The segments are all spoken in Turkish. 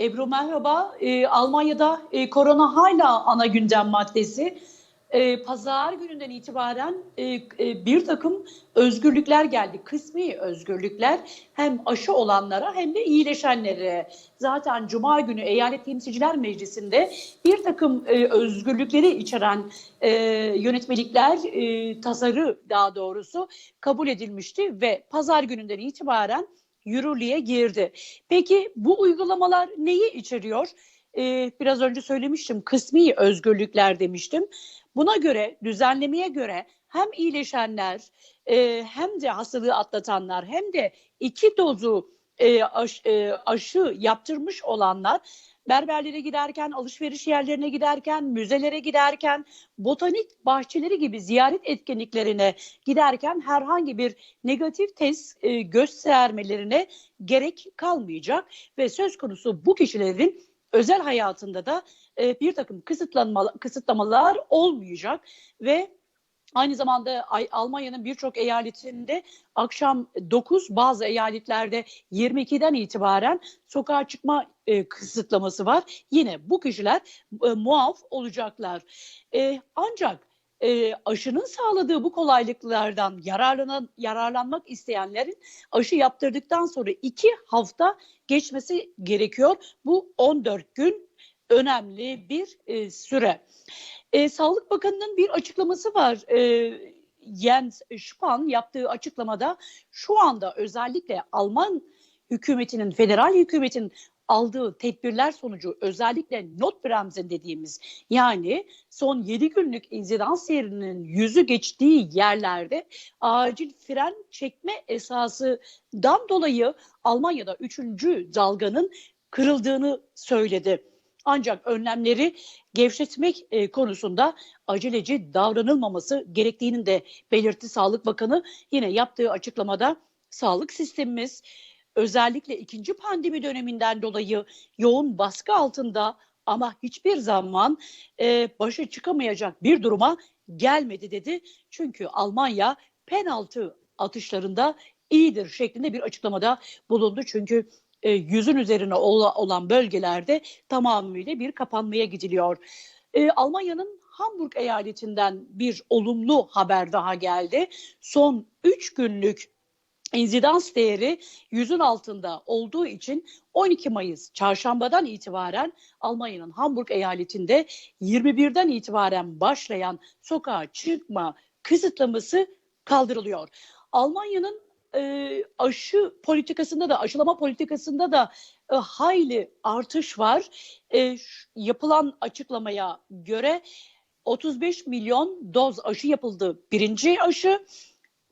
Ebru merhaba. Ee, Almanya'da e, korona hala ana gündem maddesi. Ee, Pazar gününden itibaren e, e, bir takım özgürlükler geldi. Kısmi özgürlükler hem aşı olanlara hem de iyileşenlere. Zaten Cuma günü Eyalet Temsilciler Meclisi'nde bir takım e, özgürlükleri içeren e, yönetmelikler, e, tasarı daha doğrusu kabul edilmişti ve Pazar gününden itibaren yürürlüğe girdi. Peki bu uygulamalar neyi içeriyor? Ee, biraz önce söylemiştim kısmi özgürlükler demiştim. Buna göre düzenlemeye göre hem iyileşenler e, hem de hastalığı atlatanlar hem de iki dozu e, aş, e, aşı yaptırmış olanlar berberlere giderken, alışveriş yerlerine giderken, müzelere giderken, botanik bahçeleri gibi ziyaret etkinliklerine giderken herhangi bir negatif test e, göstermelerine gerek kalmayacak ve söz konusu bu kişilerin özel hayatında da e, bir takım kısıtlanma, kısıtlamalar olmayacak ve Aynı zamanda Almanya'nın birçok eyaletinde akşam 9 bazı eyaletlerde 22'den itibaren sokağa çıkma e, kısıtlaması var. Yine bu kişiler e, muaf olacaklar. E, ancak e, aşının sağladığı bu kolaylıklardan yararlanan, yararlanmak isteyenlerin aşı yaptırdıktan sonra iki hafta geçmesi gerekiyor. Bu 14 gün önemli bir e, süre. E, Sağlık Bakanı'nın bir açıklaması var. E, Jens Spahn yaptığı açıklamada şu anda özellikle Alman hükümetinin, federal hükümetin aldığı tedbirler sonucu özellikle not bremsen dediğimiz yani son 7 günlük inzidans seyrinin yüzü geçtiği yerlerde acil fren çekme esasından dolayı Almanya'da 3. dalganın kırıldığını söyledi. Ancak önlemleri gevşetmek e, konusunda aceleci davranılmaması gerektiğinin de belirtti Sağlık Bakanı. Yine yaptığı açıklamada sağlık sistemimiz özellikle ikinci pandemi döneminden dolayı yoğun baskı altında ama hiçbir zaman e, başa çıkamayacak bir duruma gelmedi dedi. Çünkü Almanya penaltı atışlarında iyidir şeklinde bir açıklamada bulundu. Çünkü e, yüzün üzerine olan bölgelerde tamamıyla bir kapanmaya gidiliyor. E, Almanya'nın Hamburg eyaletinden bir olumlu haber daha geldi. Son 3 günlük inzidans değeri yüzün altında olduğu için 12 Mayıs çarşambadan itibaren Almanya'nın Hamburg eyaletinde 21'den itibaren başlayan sokağa çıkma kısıtlaması kaldırılıyor. Almanya'nın e, aşı politikasında da aşılama politikasında da e, hayli artış var. E, yapılan açıklamaya göre 35 milyon doz aşı yapıldı birinci aşı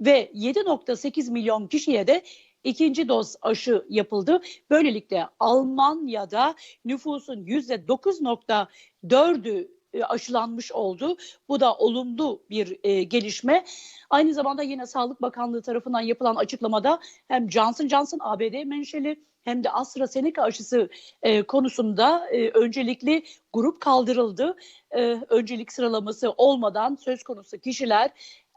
ve 7.8 milyon kişiye de ikinci doz aşı yapıldı. Böylelikle Almanya'da nüfusun %9.4'ü e, aşılanmış oldu. Bu da olumlu bir e, gelişme. Aynı zamanda yine Sağlık Bakanlığı tarafından yapılan açıklamada hem Johnson Johnson ABD menşeli hem de AstraZeneca aşısı e, konusunda e, öncelikli grup kaldırıldı. E, öncelik sıralaması olmadan söz konusu kişiler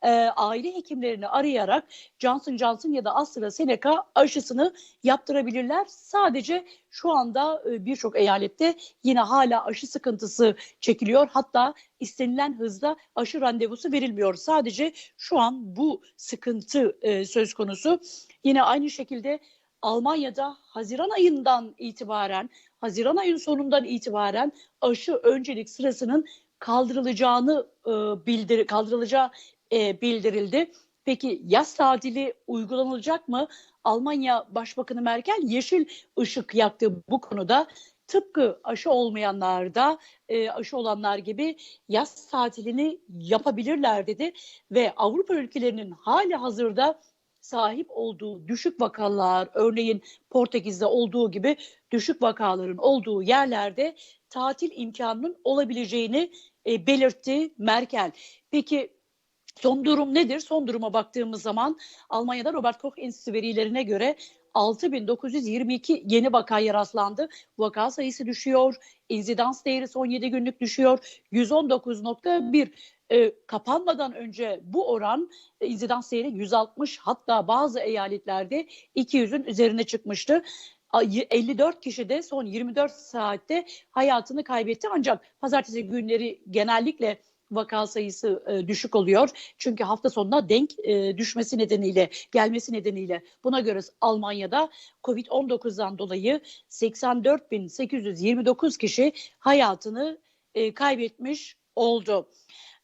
e, aile hekimlerini arayarak Johnson Johnson ya da AstraZeneca aşısını yaptırabilirler. Sadece şu anda e, birçok eyalette yine hala aşı sıkıntısı çekiliyor. Hatta istenilen hızda aşı randevusu verilmiyor. Sadece şu an bu sıkıntı e, söz konusu. Yine aynı şekilde Almanya'da Haziran ayından itibaren, Haziran ayın sonundan itibaren aşı öncelik sırasının kaldırılacağını e, bildir kaldırılacağı e, bildirildi. Peki yaz tatili uygulanacak mı? Almanya Başbakanı Merkel yeşil ışık yaktı bu konuda. Tıpkı aşı olmayanlar da e, aşı olanlar gibi yaz tatilini yapabilirler dedi ve Avrupa ülkelerinin hali hazırda sahip olduğu düşük vakalar, örneğin Portekiz'de olduğu gibi düşük vakaların olduğu yerlerde tatil imkanının olabileceğini e, belirtti Merkel. Peki Son durum nedir? Son duruma baktığımız zaman Almanya'da Robert Koch Enstitüsü verilerine göre 6922 yeni vakaya rastlandı. Vaka sayısı düşüyor. İnzidans değeri son 7 günlük düşüyor. 119.1 e, kapanmadan önce bu oran e, inzidans değeri 160 hatta bazı eyaletlerde 200'ün üzerine çıkmıştı. Ay- 54 kişi de son 24 saatte hayatını kaybetti ancak pazartesi günleri genellikle vaka sayısı e, düşük oluyor. Çünkü hafta sonuna denk e, düşmesi nedeniyle, gelmesi nedeniyle buna göre Almanya'da Covid-19'dan dolayı 84.829 kişi hayatını e, kaybetmiş oldu.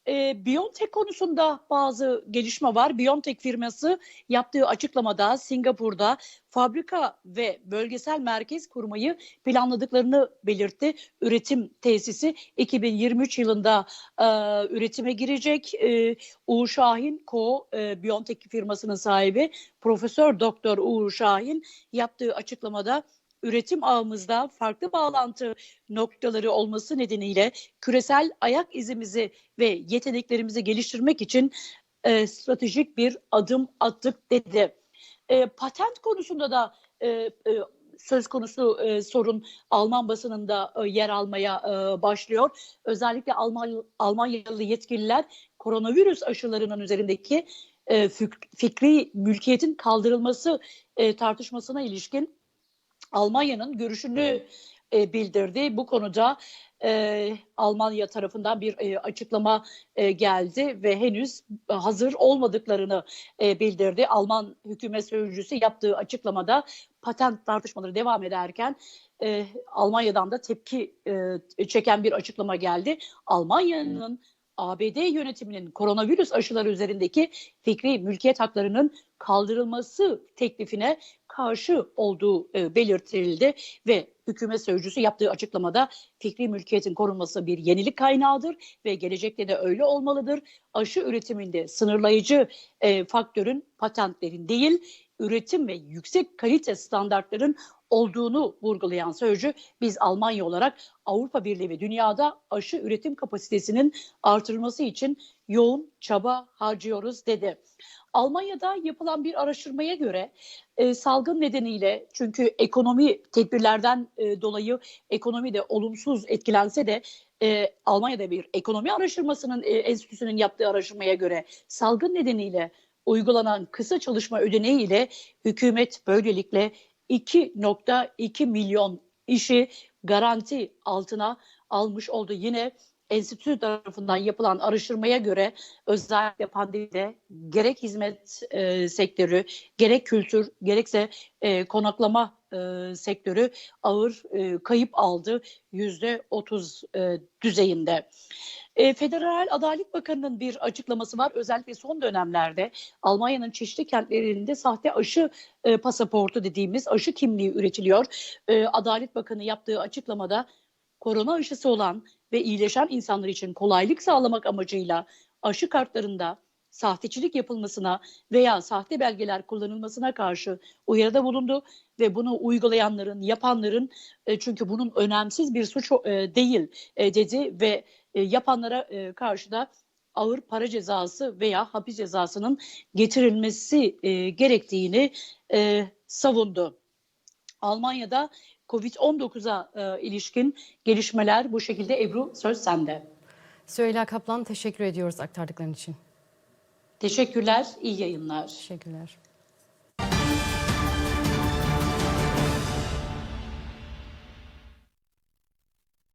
E, Biontech konusunda bazı gelişme var. Biontech firması yaptığı açıklamada Singapur'da fabrika ve bölgesel merkez kurmayı planladıklarını belirtti. Üretim tesisi 2023 yılında e, üretime girecek. E, Uğur Şahin, Ko e, Biontech firmasının sahibi Profesör Doktor Uğur Şahin yaptığı açıklamada üretim ağımızda farklı bağlantı noktaları olması nedeniyle küresel ayak izimizi ve yeteneklerimizi geliştirmek için e, stratejik bir adım attık dedi. E, patent konusunda da e, e, söz konusu e, sorun Alman basınında e, yer almaya e, başlıyor. Özellikle Alman Almanyalı yetkililer koronavirüs aşılarının üzerindeki e, fik- fikri mülkiyetin kaldırılması e, tartışmasına ilişkin Almanya'nın görüşünü e, bildirdi. Bu konuda e, Almanya tarafından bir e, açıklama e, geldi ve henüz hazır olmadıklarını e, bildirdi. Alman hükümet sözcüsü yaptığı açıklamada patent tartışmaları devam ederken e, Almanya'dan da tepki e, çeken bir açıklama geldi. Almanya'nın ABD yönetiminin koronavirüs aşıları üzerindeki fikri mülkiyet haklarının kaldırılması teklifine karşı olduğu e, belirtildi ve hükümet sözcüsü yaptığı açıklamada fikri mülkiyetin korunması bir yenilik kaynağıdır ve gelecekte de öyle olmalıdır. Aşı üretiminde sınırlayıcı e, faktörün patentlerin değil, üretim ve yüksek kalite standartların olduğunu vurgulayan sözcü biz Almanya olarak Avrupa Birliği ve dünyada aşı üretim kapasitesinin artırılması için yoğun çaba harcıyoruz dedi. Almanya'da yapılan bir araştırmaya göre e, salgın nedeniyle çünkü ekonomi tedbirlerden e, dolayı ekonomi de olumsuz etkilense de e, Almanya'da bir ekonomi araştırmasının e, enstitüsünün yaptığı araştırmaya göre salgın nedeniyle uygulanan kısa çalışma ödeneği ile hükümet böylelikle 2.2 milyon işi garanti altına almış oldu. Yine enstitü tarafından yapılan araştırmaya göre özellikle pandemide gerek hizmet e, sektörü, gerek kültür, gerekse e, konaklama e, sektörü ağır e, kayıp aldı yüzde otuz e, düzeyinde. E, Federal Adalet Bakanı'nın bir açıklaması var. Özellikle son dönemlerde Almanya'nın çeşitli kentlerinde sahte aşı e, pasaportu dediğimiz aşı kimliği üretiliyor. E, Adalet Bakanı yaptığı açıklamada korona aşısı olan ve iyileşen insanlar için kolaylık sağlamak amacıyla aşı kartlarında sahtecilik yapılmasına veya sahte belgeler kullanılmasına karşı uyarıda bulundu ve bunu uygulayanların, yapanların e, çünkü bunun önemsiz bir suç e, değil e, dedi ve yapanlara e, karşı da ağır para cezası veya hapis cezasının getirilmesi e, gerektiğini savundu. Almanya'da Covid-19'a e, ilişkin gelişmeler bu şekilde Ebru söz sende. Süheyla Kaplan teşekkür ediyoruz aktardıkların için. Teşekkürler, iyi yayınlar. Teşekkürler.